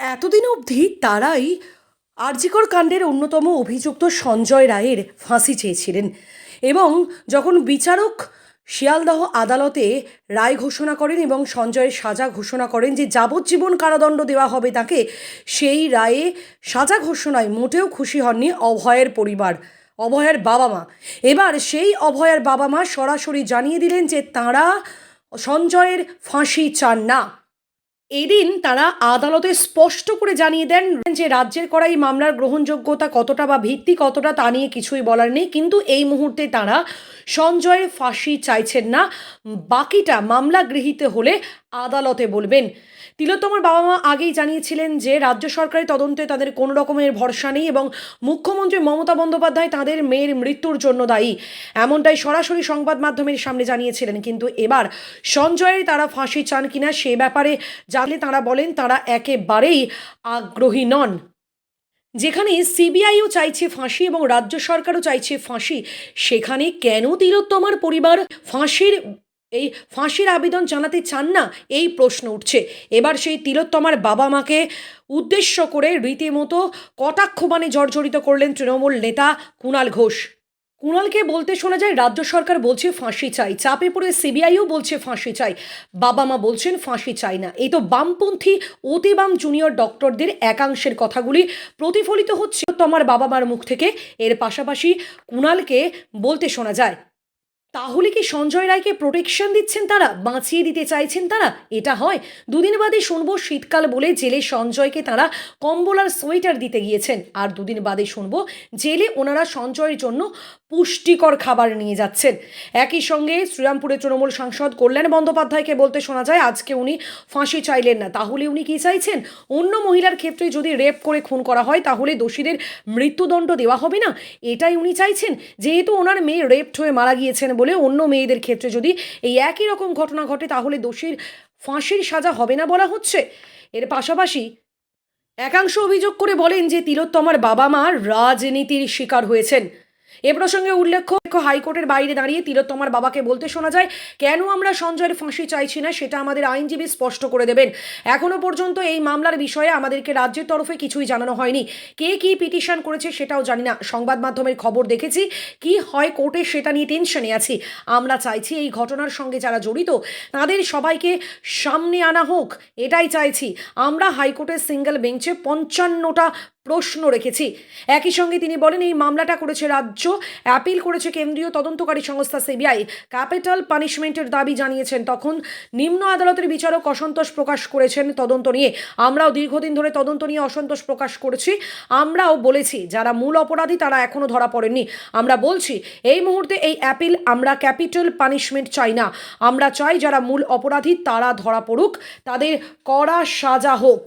এতদিন অবধি তারাই আরজিকর কাণ্ডের অন্যতম অভিযুক্ত সঞ্জয় রায়ের ফাঁসি চেয়েছিলেন এবং যখন বিচারক শিয়ালদহ আদালতে রায় ঘোষণা করেন এবং সঞ্জয়ের সাজা ঘোষণা করেন যে যাবজ্জীবন কারাদণ্ড দেওয়া হবে তাকে, সেই রায়ে সাজা ঘোষণায় মোটেও খুশি হননি অভয়ের পরিবার, অভয়ের বাবা মা। এবার সেই অভয়ের বাবা মা সরাসরি জানিয়ে দিলেন যে তাঁরা সঞ্জয়ের ফাঁসি চান না। এদিন তারা আদালতে স্পষ্ট করে জানিয়ে দেন যে রাজ্যের করা এই মামলার গ্রহণযোগ্যতা কতটা বা ভিত্তি কতটা তা নিয়ে কিছুই বলার নেই। কিন্তু এই মুহূর্তে তারা সঞ্জয়ের ফাঁসি চাইছেন না। বাকিটা মামলা গৃহীত হলে আদালতে বলবেন। তিলোত্তমার বাবা মা আগেই জানিয়েছিলেন যে, রাজ্য সরকারি তদন্তে তাদের কোনো রকমের ভরসা নেই এবং মুখ্যমন্ত্রী মমতা বন্দ্যোপাধ্যায় তাদের মেয়ের মৃত্যুর জন্য দায়ী। এমনটাই সরাসরি সংবাদ মাধ্যমের সামনে জানিয়েছিলেন। কিন্তু এবার সঞ্জয়ের তারা ফাঁসি চান কিনা সে ব্যাপারে জানলে তারা বলেন, তারা একেবারেই আগ্রহী নন। যেখানে সিবিআইও চাইছে ফাঁসি এবং রাজ্য সরকারও চাইছে ফাঁসি, সেখানে কেন তিলোত্তমার পরিবার ফাঁসির এই ফাঁসির আবেদন জানাতে চান না? এই প্রশ্ন উঠছে। এবার সেই তিলোত্তমার বাবা মাকে উদ্দেশ্য করে রীতিমতো কটাক্ষ মানে জর্জরিত করলেন তৃণমূল নেতা কুণাল ঘোষ। কুণালকে বলতে শোনা যায়, রাজ্য সরকার বলছে ফাঁসি চাই, চাপে পড়ে সিবিআইও বলছে ফাঁসি চাই, বাবা মা বলছেন ফাঁসি চাই না। এই তো বামপন্থী অতি বাম জুনিয়র ডক্টরদের একাংশের কথাগুলি প্রতিফলিত হচ্ছে তোমার বাবা মার মুখ থেকে। এর পাশাপাশি কুণালকে বলতে শোনা যায় তাহলে কি সঞ্জয় রায়কে প্রোটেকশন দিচ্ছেন তারা? বাঁচিয়ে দিতে চাইছেন তারা? এটা হয়। দুদিন বাদে শুনব শীতকাল বলে জেলে সঞ্জয়কে তারা কম্বল আর সোয়েটার দিতে গিয়েছেন। আর দুদিন বাদে শুনব জেলে ওনারা সঞ্জয়ের জন্য পুষ্টিকর খাবার নিয়ে যাচ্ছেন। একই সঙ্গে শ্রীরামপুরের তৃণমূল সাংসদ কল্যাণ বন্দ্যোপাধ্যায়কে বলতে শোনা যায়, আজকে উনি ফাঁসি চাইলেন না। তাহলে উনি কি চাইছেন? অন্য মহিলার ক্ষেত্রে যদি রেপ করে খুন করা হয়, তাহলে দোষীদের মৃত্যুদণ্ড দেওয়া হবে না? এটাই উনি চাইছেন। যেহেতু ওনার মেয়ে রেপড হয়ে মারা গিয়েছেন বলে অন্য মেয়েদের ক্ষেত্রে যদি এই একই রকম ঘটনা ঘটে, তাহলে দোষীর ফাঁসির সাজা হবে না বলা হচ্ছে। এর পাশাপাশি একাংশ অভিযোগ করে বলেন যে তিলোত্তমার বাবা মা রাজনীতির শিকার হয়েছেন। এ প্রসঙ্গে উল্লেখ্য হাইকোর্টের বাইরে দাঁড়িয়ে তিলোত্তমার বাবাকে বলতে শোনা যায়, কেন আমরা সঞ্জয়ের ফাঁসি চাইছি না সেটা আমাদের আইনজীবী স্পষ্ট করে দেবেন। এখনও পর্যন্ত এই মামলার বিষয়ে আমাদেরকে রাজ্যের তরফে কিছুই জানানো হয়নি। কে কি পিটিশন করেছে সেটাও জানি না। সংবাদ মাধ্যমের খবর দেখেছি, কি হয় কোর্টে সেটা নিয়ে টেনশনে আছি। আমরা চাইছি এই ঘটনার সঙ্গে যারা জড়িত, তাদের সবাইকে সামনে আনা হোক, এটাই চাইছি। আমরা হাইকোর্টের সিঙ্গেল বেঞ্চে পঞ্চান্নটা প্রশ্ন রেখেছি। একই সঙ্গে তিনি বলেন, এই মামলাটা করেছে রাজ্য, অ্যাপিল করেছে কেন্দ্রীয় তদন্তকারী সংস্থা সিবিআই। ক্যাপিটাল পানিশমেন্টের দাবি জানিয়েছেন। তখন নিম্ন আদালতের বিচারক অসন্তোষ প্রকাশ করেছেন তদন্ত নিয়ে। আমরাও দীর্ঘদিন ধরে তদন্ত নিয়ে অসন্তোষ প্রকাশ করেছি। আমরাও বলেছি, যারা মূল অপরাধী তারা এখনও ধরা পড়েননি। আমরা বলছি, এই মুহূর্তে এই অ্যাপিল আমরা ক্যাপিটাল পানিশমেন্ট চাই না। আমরা চাই যারা মূল অপরাধী তারা ধরা পড়ুক, তাদের কড়া সাজা হোক।